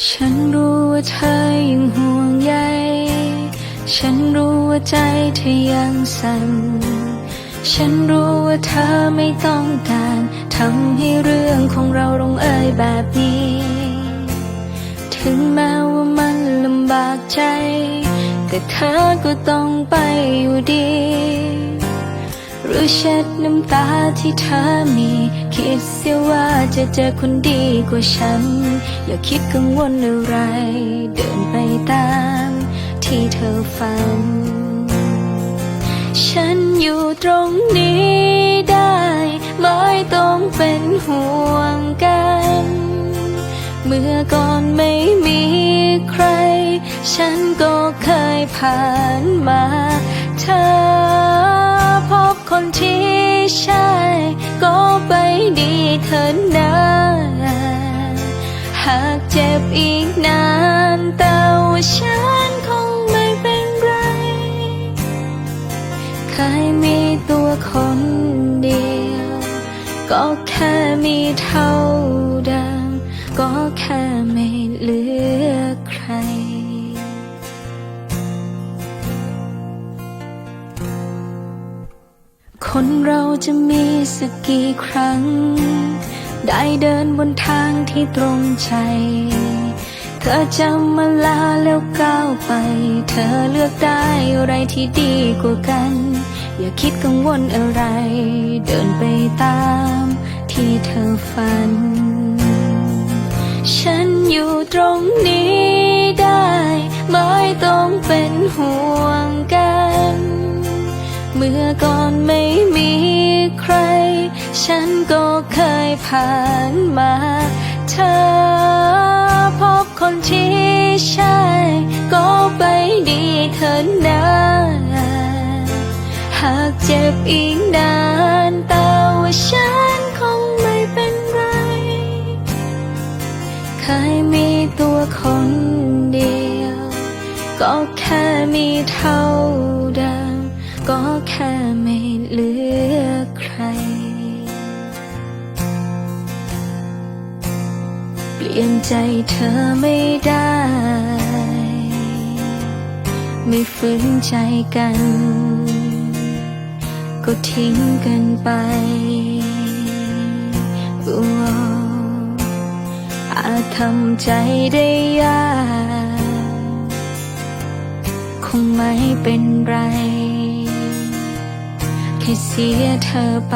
ฉันรู้ว่าเธอยังห่วงใย ฉันรู้ว่าใจเธอยังสั่น ฉันรู้ว่าเธอไม่ต้องการทำให้เรื่องของเราลงเอยแบบนี้ ถึงแม้ว่ามันลำบากใจ แต่เธอก็ต้องไปอยู่ดี รือเช็ดน้ำตาที่เธอมี คิดเสียว่าจะเจอคนดีกว่าฉัน อย่าคิดกังวลอะไร เดินไปตามที่เธอฝัน ฉันอยู่ตรงนี้ได้ ไม่ต้องเป็นห่วงกัน เมื่อก่อนไม่มีใคร ฉันก็เคยผ่านมาเธอ คนที่ใช่ ก็ไปดีเธอนะหากเจ็บอีกนานแต่ว่าฉันคงไม่เป็นไรเคยมีตัวคนเดียว ก็แค่มีเท่าเดิมก็แค่ไม่เหลือใคร คนเราจะมีสักกี่ครั้ง ได้เดินบนทางที่ตรงใจ เธอจะมาลาแล้วก้าวไป เธอเลือกได้อะไรที่ดีกว่ากัน อย่าคิดกังวลอะไร เดินไปตามที่เธอฝัน ฉันอยู่ตรงนี้ ใคร ฉันก็เคยผ่านมา เธอพบคนที่ใช่ ก็ไปดีเธอนะหากเจ็บอีกนานแต่ว่าฉันคงไม่เป็นไร เคยมีตัวคนเดียว ก็แค่มีเท่าเดิ ก็แค่ไม่เหลือใคร เปลี่ยนใจเธอไม่ได้ ไม่ฝืนใจกัน ก็ทิ้งกันไปออาจทำใจได้ยาก คงไม่เป็นไร แค่เสียเธอไป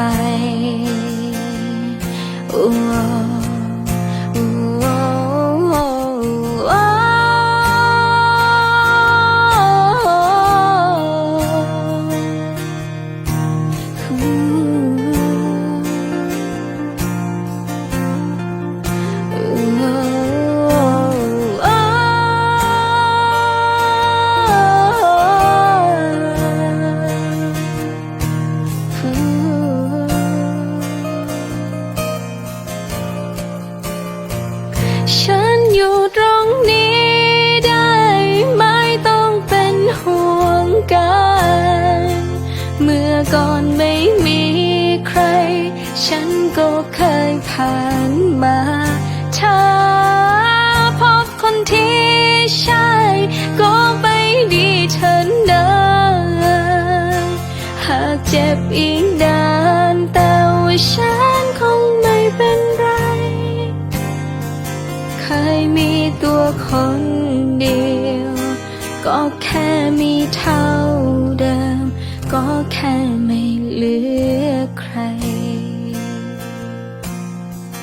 โเคยผ่านมาถ้าพบคนที่ใช่ ก็ไปดีเธอนะหากเจ็บอีกนานแต่ว่าฉันคงไม่เป็นไร เคยมีตัวคนเดียว ก็แค่มีเท่าเดิม ก็แค่ไม่